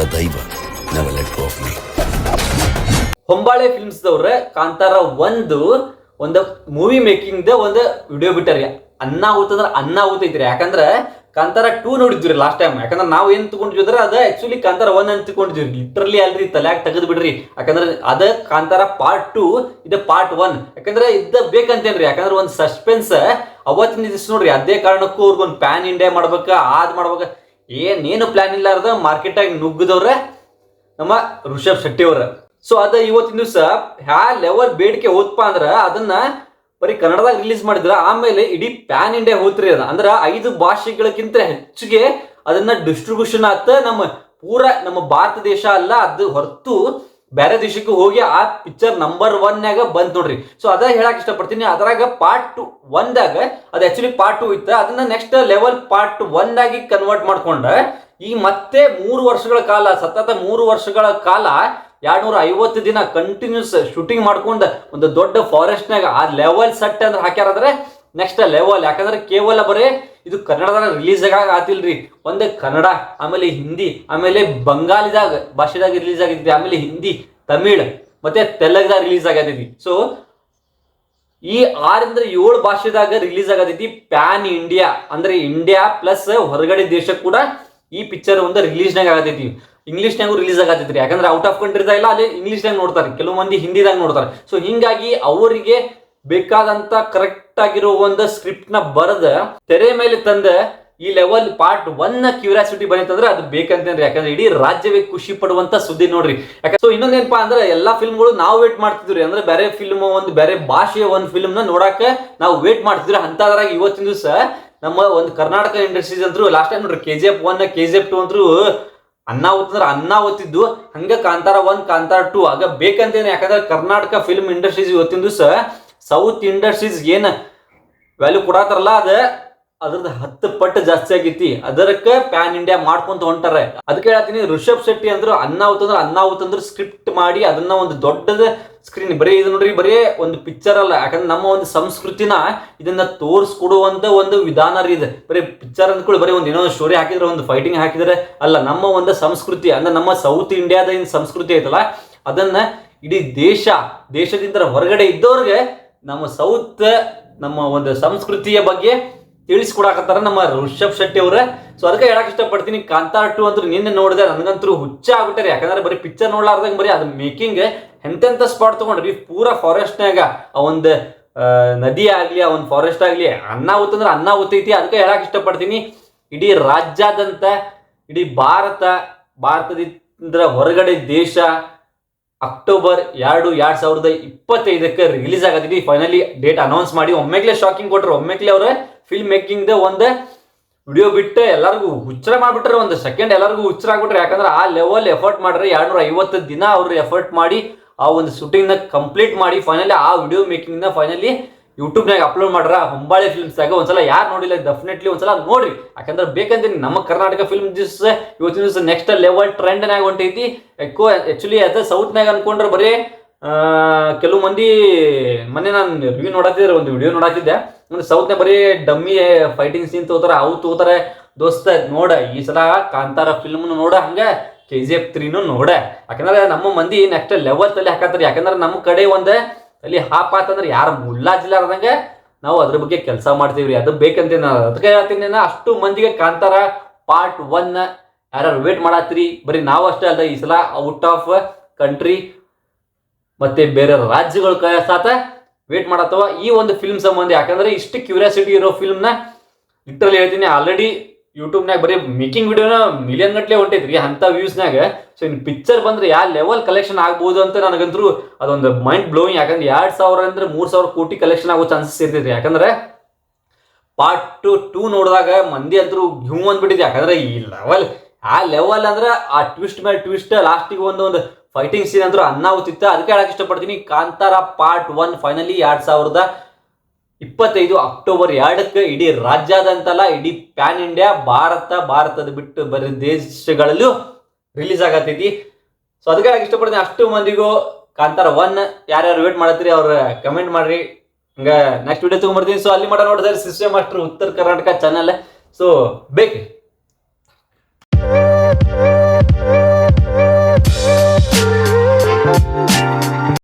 The ದೈವ. ಹೊಂಬಾಳೆ films ದವ್ರೆ ಕಾಂತಾರ ಒಂದು ಒಂದು ಮೂವಿ ಮೇಕಿಂಗ್ ದ ಒಂದು ವಿಡಿಯೋ ಬಿಟ್ಟಾರಿ. ಅನ್ನ ಊತಂದ್ರ ಅನ್ನ ಊತೈತ್ರಿ ಯಾಕಂದ್ರೆ ಕಾಂತಾರ ಟೂ ನೋಡಿದ್ವಿ ಲಾಸ್ಟ್ ಟೈಮ್ ಯಾಕಂದ್ರೆ ನಾವು ಏನ್ ತಗೊಂಡಿದ್ವಿ ಅಂದ್ರೆ ಅದ ಆಕ್ಚುಲಿ ಕಾಂತಾರ ಒನ್ ಅಂತ ತಗೊಂಡಿದ್ವಿ ಲಿಟ್ರಲಿ ಅಲ್ರಿ ತಲ್ಯಾಗ ತೆಗೆದ್ ಬಿಡ್ರಿ. ಯಾಕಂದ್ರೆ ಅದ ಕಾಂತಾರ ಪಾರ್ಟ್ ಟೂ ಇದ ಪಾರ್ಟ್ ಒನ್ ಯಾಕಂದ್ರೆ ಇದ್ದ ಬೇಕಂತೇನ್ರಿ. ಯಾಕಂದ್ರೆ ಒಂದ್ ಸಸ್ಪೆನ್ಸ್ ಅವತ್ತಿನ ದಿವಸ ನೋಡ್ರಿ, ಅದೇ ಕಾರಣಕ್ಕೂ ಅವ್ರಿಗೊಂದು ಪ್ಯಾನ್ ಇಂಡಿಯಾ ಮಾಡ್ಬೇಕ ಆದ್ ಮಾಡ್ಬೇಕ. ಏನೇನು ಪ್ಲಾನ್ ಇಲ್ಲಾರ್ದ ಮಾರ್ಕೆಟಾಗಿ ನುಗ್ಗದವ್ರೆ? ನಮ್ಮ ಋಷಭ್ ಶೆಟ್ಟಿ ಅವ್ರ. ಸೊ ಅದ ಇವತ್ತಿನ ದಿವಸ ಯಾ ಲೆವೆಲ್ ಬೇಡಿಕೆ ಹೋತ್ಪ ಅಂದ್ರ ಅದನ್ನ ಬರೀ ಕನ್ನಡದಾಗ ರಿಲೀಸ್ ಮಾಡಿದ್ರ, ಆಮೇಲೆ ಇಡೀ ಪ್ಯಾನ್ ಇಂಡಿಯಾ ಹೋತ್ರಿ ಅದ. ಅಂದ್ರ ಐದು ಭಾಷೆಗಳಕ್ಕಿಂತ ಹೆಚ್ಚಿಗೆ ಅದನ್ನ ಡಿಸ್ಟ್ರಿಬ್ಯೂಷನ್ ಆತ ನಮ್ಮ ಪೂರ ನಮ್ಮ ಭಾರತ ದೇಶ ಅಲ್ಲ, ಅದು ಹೊರತು ಬೇರೆ ದೇಶಕ್ಕೆ ಹೋಗಿ ಆ ಪಿಕ್ಚರ್ ನಂಬರ್ ಒನ್ಯಾಗ ಬಂತ್ ನೋಡ್ರಿ. ಸೊ ಅದ ಹೇಳಕ್ ಇಷ್ಟಪಡ್ತೀನಿ. ಅದ್ರಾಗ ಪಾರ್ಟ್ ಟು ಒಂದಾಗ ಅದು ಆಕ್ಚುಲಿ ಪಾರ್ಟ್ ಟು ಇತ್ತ. ಅದನ್ನ ನೆಕ್ಸ್ಟ್ ಲೆವೆಲ್ ಪಾರ್ಟ್ ಒನ್ ಆಗಿ ಕನ್ವರ್ಟ್ ಮಾಡ್ಕೊಂಡ, ಈ ಮತ್ತೆ ಮೂರು ವರ್ಷಗಳ ಕಾಲ, ಸತತ ಮೂರು ವರ್ಷಗಳ ಕಾಲ ಎರಡ್ನೂರ ಐವತ್ತು ದಿನ ಕಂಟಿನ್ಯೂಸ್ ಶೂಟಿಂಗ್ ಮಾಡ್ಕೊಂಡು ಒಂದು ದೊಡ್ಡ ಫಾರೆಸ್ಟ್ನಾಗ ಆ ಲೆವೆಲ್ ಸೆಟ್ ಅಂದ್ರೆ ಹಾಕ್ಯಾರಂದ್ರೆ ನೆಕ್ಸ್ಟ್ ಲೆವೆಲ್ ಯಾಕಂದ್ರೆ ಕೇವಲ ಬರೇ ಇದು ಕನ್ನಡದಾಗ ರಿಲೀಸ್ ಆಗ ಆತಿಲ್ರಿ. ಒಂದೇ ಕನ್ನಡ, ಆಮೇಲೆ ಹಿಂದಿ, ಆಮೇಲೆ ಬಂಗಾಲಿದಾಗ ಭಾಷೆದಾಗ ರಿಲೀಸ್ ಆಗೈತಿ ಆಮೇಲೆ ಹಿಂದಿ, ತಮಿಳ್, ಮತ್ತೆ ತೆಲುಗ್ದಾಗ ರಿಲೀಸ್ ಆಗತೈತಿ ಸೊ ಈ ಆರಿಂದ ಏಳು ಭಾಷೆದಾಗ ರಿಲೀಸ್ ಆಗತೈತಿ ಪ್ಯಾನ್ ಇಂಡಿಯಾ ಅಂದ್ರೆ ಇಂಡಿಯಾ ಪ್ಲಸ್ ಹೊರಗಡೆ ದೇಶ ಕೂಡ ಈ ಪಿಕ್ಚರ್ ಒಂದು ರಿಲೀಸ್ನಾಗ ಆಗತೈತಿ ಇಂಗ್ಲೀಷ್ನಾಗೂ ರಿಲೀಸ್ ಆಗತೈತಿ ಯಾಕಂದ್ರೆ ಔಟ್ ಆಫ್ ಕಂಟ್ರಿ ಇಲ್ಲ, ಅಲ್ಲಿ ಇಂಗ್ಲೀಷ್ನಾಗ ನೋಡ್ತಾರೆ. ಕೆಲವು ಮಂದಿ ಹಿಂದಿದಾಗ ನೋಡ್ತಾರೆ. ಸೊ ಹಿಂಗಾಗಿ ಅವರಿಗೆ ಬೇಕಾದಂತ ಕರೆಕ್ಟ್ ಆಗಿರೋ ಒಂದು ಸ್ಕ್ರಿಪ್ಟ್ನ ಬರೆದ ತೆರೆ ಮೇಲೆ ತಂದ ಈ ಲೆವೆಲ್ ಪಾರ್ಟ್ ಒನ್ನ ಕ್ಯೂರಿಯಾಸಿಟಿ ಬಂತಂದ್ರೆ ಅದು ಬೇಕಂತೇನ್ರಿ. ಯಾಕಂದ್ರೆ ಇಡೀ ರಾಜ್ಯವೇ ಖುಷಿ ಪಡುವಂತ ಸುದ್ದಿ ನೋಡ್ರಿ. ಯಾಕಂದ್ರೆ ಸೊ ಇನ್ನೊಂದೇನಪ್ಪಾ ಅಂದ್ರೆ ಎಲ್ಲಾ ಫಿಲ್ಮ್ಗಳು ನಾವು ವೇಟ್ ಮಾಡ್ತಿದ್ರಿ ಅಂದ್ರೆ ಬೇರೆ ಫಿಲ್ಮ್ ಒಂದು, ಬೇರೆ ಭಾಷೆಯ ಒಂದು ಫಿಲ್ಮ್ನ ನೋಡಾಕ ನಾವು ವೇಟ್ ಮಾಡ್ತಿದ್ರೆ ಅಂತದ್ರಾಗ ಇವತ್ತಿನ ದಿವಸ ನಮ್ಮ ಒಂದು ಕರ್ನಾಟಕ ಇಂಡಸ್ಟ್ರೀಸ್ ಅಂತೂ ಲಾಸ್ಟ್ ಟೈಮ್ ನೋಡ್ರಿ K G F one K G F two ಅಂತೂ ಅನ್ನ ಓದ್ತಂದ್ರೆ ಅನ್ನ ಓದ್ತಿದ್ದು ಹಂಗ ಕಾಂತಾರ ಒನ್ ಕಾಂತಾರ ಟು ಆಗ ಬೇಕಂತೇನೆ ಯಾಕಂದ್ರೆ ಕರ್ನಾಟಕ ಫಿಲ್ಮ್ ಇಂಡಸ್ಟ್ರೀಸ್ ಇವತ್ತಿನ ದಿವಸ ಸೌತ್ ಇಂಡಸ್ಟ್ರೀಸ್ ಏನ್ ವ್ಯಾಲ್ಯೂ ಕೊಡತ್ತಾರಲ್ಲ ಅದ, ಅದ್ರದ್ದು ಹತ್ತು ಪಟ್ಟು ಜಾಸ್ತಿ ಆಗೈತಿ. ಅದಕ್ಕೆ ಪ್ಯಾನ್ ಇಂಡಿಯಾ ಮಾಡ್ಕೊಂತ ಹೊಂಟಾರ. ಅದಕ್ಕೆ ಹೇಳ್ತೀನಿ ಋಷಭ್ ಶೆಟ್ಟಿ ಅಂದ್ರು ಅನ್ನ ಅಂದ್ರೆ, ಅನ್ನ ಅವತ್ತಂದ್ರ ಸ್ಕ್ರಿಪ್ಟ್ ಮಾಡಿ ಅದನ್ನ ಒಂದು ದೊಡ್ಡದ ಸ್ಕ್ರೀನ್ ಬರೀ ಇದು ನೋಡ್ರಿ, ಬರೀ ಒಂದು ಪಿಕ್ಚರ್ ಅಲ್ಲ. ಯಾಕಂದ್ರೆ ನಮ್ಮ ಒಂದು ಸಂಸ್ಕೃತಿನ ಇದನ್ನ ತೋರಿಸ್ಕೊಡುವಂತ ಒಂದು ವಿಧಾನ ರೀ ಇದು. ಬರೀ ಪಿಕ್ಚರ್ ಅಂದ್ಕೊಳ್ಳಿ ಬರೀ ಒಂದು ಏನೋ ಒಂದು ಸ್ಟೋರಿ ಹಾಕಿದ್ರೆ, ಒಂದು ಫೈಟಿಂಗ್ ಹಾಕಿದ್ರೆ ಅಲ್ಲ, ನಮ್ಮ ಒಂದು ಸಂಸ್ಕೃತಿ, ಅಂದ್ರೆ ನಮ್ಮ ಸೌತ್ ಇಂಡಿಯಾದ ಏನ್ ಸಂಸ್ಕೃತಿ ಐತಲ್ಲ, ಅದನ್ನ ಇಡೀ ದೇಶ ದೇಶದಿಂದ ಹೊರಗಡೆ ಇದ್ದವ್ರಿಗೆ ನಮ್ಮ ಸೌತ್ ನಮ್ಮ ಒಂದು ಸಂಸ್ಕೃತಿಯ ಬಗ್ಗೆ ತಿಳಿಸ್ಕೊಡಕತ್ತಾರ ನಮ್ಮ ಋಷಭ್ ಶೆಟ್ಟಿ ಅವ್ರ. ಸೊ ಅದಕ್ಕೆ ಹೇಳಕ್ ಇಷ್ಟಪಡ್ತೀನಿ. ಕಾಂತಾರ ಟು ಅಂತೂ ನಿನ್ನೆ ನೋಡಿದೆ, ನನಗಂತೂ ಹುಚ್ಚ ಆಗ್ಬಿಟ್ಟಾರೆ. ಯಾಕಂದ್ರೆ ಬರೀ ಪಿಕ್ಚರ್ ನೋಡ್ಲಾರ್ದಂಗ ಬರೀ ಅದು ಮೇಕಿಂಗ್ ಎಂತೆಂತ ಸ್ಪಾಟ್ ತಗೊಂಡ್ರಿ. ಪೂರಾ ಫಾರೆಸ್ಟ್ನಾಗ ಆ ಒಂದು ನದಿ ಆಗ್ಲಿ, ಆ ಒಂದು ಫಾರೆಸ್ಟ್ ಆಗ್ಲಿ, ಅನ್ನ ಊತಂದ್ರೆ ಅನ್ನ ಊತೈತಿ. ಅದಕ್ಕೆ ಹೇಳಕ್ ಇಷ್ಟಪಡ್ತೀನಿ. ಇಡೀ ರಾಜ್ಯಾದಂತ ಇಡೀ ಭಾರತ, ಭಾರತದಿಂದ ಹೊರಗಡೆ ದೇಶ ಅಕ್ಟೋಬರ್ ಎರಡು, ಎರಡ್ ಸಾವಿರದ ಇಪ್ಪತ್ತೈದಕ್ಕೆ ರಿಲೀಸ್ ಆಗತ್ತಿದೆ ಫೈನಲಿ ಡೇಟ್ ಅನೌನ್ಸ್ ಮಾಡಿ ಒಮ್ಮೆಗ್ಲೆ ಶಾಕಿಂಗ್ ಕೊಟ್ಟರು ಒಮ್ಮೆಗ್ಲೆ ಅವರೇ ಫಿಲ್ಮ್ ಮೇಕಿಂಗ್ ಒಂದು ವಿಡಿಯೋ ಬಿಟ್ಟು ಎಲ್ಲರಿಗೂ ಹುಚ್ಚರ ಮಾಡ್ಬಿಟ್ರೆ ಒಂದು ಸೆಕೆಂಡ್ ಎಲ್ಲರಿಗೂ ಹುಚ್ಚರ ಆಗ್ಬಿಟ್ರೆ. ಯಾಕಂದ್ರೆ ಆ ಲೆವೆಲ್ ಎಫರ್ಟ್ ಮಾಡ್ರೆ ಎರಡ್ನೂರ ಐವತ್ತು ದಿನ ಅವರು ಎಫರ್ಟ್ ಮಾಡಿ ಆ ಒಂದು ಶೂಟಿಂಗ್ನ ಕಂಪ್ಲೀಟ್ ಮಾಡಿ ಫೈನಲಿ ಆ ವಿಡಿಯೋ ಮೇಕಿಂಗ್ನ ಫೈನಲಿ ಯೂಟ್ಯೂಬ್ನಾಗ ಅಪ್ಲೋಡ್ ಮಾಡ್ರ ಹೊಂಬಾಳೆ ಫಿಲ್ಮ್ಸ್ ಆಗ ಒಂದ್ಸಲ ಯಾರು ನೋಡಿಲ್ಲ ಡೆಫಿನೆಟ್ಲಿ ಒಂದ್ಸಲ ನೋಡ್ರಿ. ಯಾಕಂದ್ರೆ ಬೇಕಂದ್ರೆ ನಮ್ಮ ಕರ್ನಾಟಕ ಫಿಲ್ಮ್ ದಿವಸ ಇವತ್ತಿನ ದಿವಸ ನೆಕ್ಸ್ಟ್ ಲೆವೆಲ್ ಟ್ರೆಂಡ್ನಾಗ ಹೊಂಟೈತಿ. ಎಕ್ಕೋ ಆ್ಯಕ್ಚುಲಿ ಅದ ಸೌತ್ನಾಗ ಅನ್ಕೊಂಡ್ರೆ ಬರೀ ಕೆಲವು ಮಂದಿ, ಮೊನ್ನೆ ನಾನು ರಿವ್ಯೂ ನೋಡತ್ತಿದ್ರೆ ಒಂದು ವಿಡಿಯೋ ನೋಡತ್ತಿದ್ದೆ. ಅಂದ್ರೆ ಸೌತ್ನ ಬರೀ ಡಮ್ಮಿ ಫೈಟಿಂಗ್ ಸೀನ್ ತಗೋತಾರೆ, ಅವು ತಗೋತಾರೆ. ದೋಸ್ತ, ನೋಡ, ಈ ಸಲ ಕಾಂತಾರ ಫಿಲ್ಮ್ ನೋಡ, ಹಂಗೆ ಕೆ ಜಿ ಎಫ್ ತ್ರೀನು ನೋಡ. ಯಾಕಂದ್ರೆ ನಮ್ಮ ಮಂದಿ ನೆಕ್ಸ್ಟ್ ಲೆವೆಲ್ ತಲೆ ಹಾಕತ್ತಾರೆ. ಯಾಕಂದ್ರೆ ನಮ್ಮ ಕಡೆ ಒಂದು ಅಲ್ಲಿ ಹಾಪ್ ಆತಂದ್ರೆ ಯಾರು ಮುಲ್ಲಾಜಿಲ್ಲಾರ್ದಂಗೆ ನಾವು ಅದ್ರ ಬಗ್ಗೆ ಕೆಲಸ ಮಾಡ್ತೀವ್ರಿ. ಅದು ಬೇಕಂತ ನಾನು ಅದಕ್ಕೆ ಹೇಳ್ತೀನಿ ಅಷ್ಟು ಮಂದಿಗೆ ಕಾಣ್ತಾರ ಪಾರ್ಟ್ ಒನ್ ಯಾರು ವೇಟ್ ಮಾಡತ್ತೀರಿ ಬರೀ ನಾವು ಅಷ್ಟೇ ಅಲ್ಲ ಈ ಸಲ ಔಟ್ ಆಫ್ ಕಂಟ್ರಿ ಮತ್ತೆ ಬೇರೆ ರಾಜ್ಯಗಳ ಸಾತ ವೇಟ್ ಮಾಡತ್ತವ. ಈ ಒಂದು ಫಿಲ್ಮ್ ಸಂಬಂಧ ಯಾಕಂದ್ರೆ ಇಷ್ಟು ಕ್ಯೂರಿಯಾಸಿಟಿ ಇರೋ ಫಿಲ್ಮ್ನ ಲಿಟ್ರಲಿ ಹೇಳ್ತೀನಿ. ಆಲ್ರೆಡಿ ಯೂಟ್ಯೂಬ್ನಾಗ ಬರೀ ಮೇಕಿಂಗ್ ವಿಡಿಯೋನ ಮಿಲಿಯನ್ ಗಟ್ಲೆ ಹೊಂಟೈತ್ರಿ ಅಂತ ವ್ಯೂಸ್ನಾಗ ಸೊ ಇನ್ ಪಿಕ್ಚರ್ ಬಂದ್ರೆ ಯಾವ ಲೆವೆಲ್ ಕಲೆಕ್ಷನ್ ಆಗ್ಬೋದು ಅಂತ ನನಗಂತೂ ಅದೊಂದು ಮೈಂಡ್ ಬ್ಲೋಯಿಂಗ್ ಯಾಕಂದ್ರೆ ಎರಡ್ ಸಾವಿರ ಅಂದ್ರೆ ಮೂರ್ ಸಾವಿರ ಕೋಟಿ ಕಲೆಕ್ಷನ್ ಆಗೋ ಚಾನ್ಸಸ್ ಇರ್ತೈತಿ ಯಾಕಂದ್ರೆ ಪಾರ್ಟ್ ಟು ಟೂ ನೋಡಿದಾಗ ಮಂದಿ ಅಂತೂ ಹ್ಯೂ ಅಂದ್ಬಿಟ್ಟಿದೆ. ಯಾಕಂದ್ರೆ ಈ ಲೆವೆಲ್ ಆ ಲೆವೆಲ್ ಅಂದ್ರೆ ಆ ಟ್ವಿಸ್ಟ್ ಮೇಲೆ ಟ್ವಿಸ್ಟ್ ಲಾಸ್ಟಿಗೆ ಒಂದು ಒಂದು ಫೈಟಿಂಗ್ ಸೀನ್ ಅಂತೂ ಅನ್ನಾಗುತ್ತಿತ್ತ ಅದಕ್ಕೆ ಹೇಳಕ್ಕೆ ಇಷ್ಟಪಡ್ತೀನಿ. ಕಾಂತಾರ ಪಾರ್ಟ್ ಒನ್ ಫೈನಲಿ ಎರಡು ಸಾವಿರದ ಇಪ್ಪತ್ತೈದು ಅಕ್ಟೋಬರ್ ಎರಡಕ್ಕೆ ಇಡೀ ರಾಜ್ಯಾದಂತಲ್ಲ ಇಡೀ ಪ್ಯಾನ್ ಇಂಡಿಯಾ ಭಾರತ, ಭಾರತದ ಬಿಟ್ಟು ಬರೀ ದೇಶಗಳಲ್ಲೂ ರಿಲೀಸ್ ಆಗತ್ತೈತಿ. ಸೊ ಅದಕ್ಕೆ ಇಷ್ಟಪಡ್ತೀನಿ ಅಷ್ಟು ಮಂದಿಗೂ. ಕಾಂತಾರ ಒನ್, ಯಾರ್ಯಾರು ವೇಟ್ ಮಾಡತ್ತೀರಿ ಅವ್ರ ಕಮೆಂಟ್ ಮಾಡ್ರಿ. ಹಂಗ ನೆಕ್ಸ್ಟ್ ವಿಡಿಯೋ ತಗೊಂಡ್ಬರ್ತೀನಿ ಸೊ ಅಲ್ಲಿ ಮಾಡೋ ನೋಡಿದ್ರೆ ಸಿಸ್ಟಮ್ ಮಾಸ್ಟರ್ ಉತ್ತರ ಕರ್ನಾಟಕ ಚಾನಲ್ ಸೊ ಬೇಕು.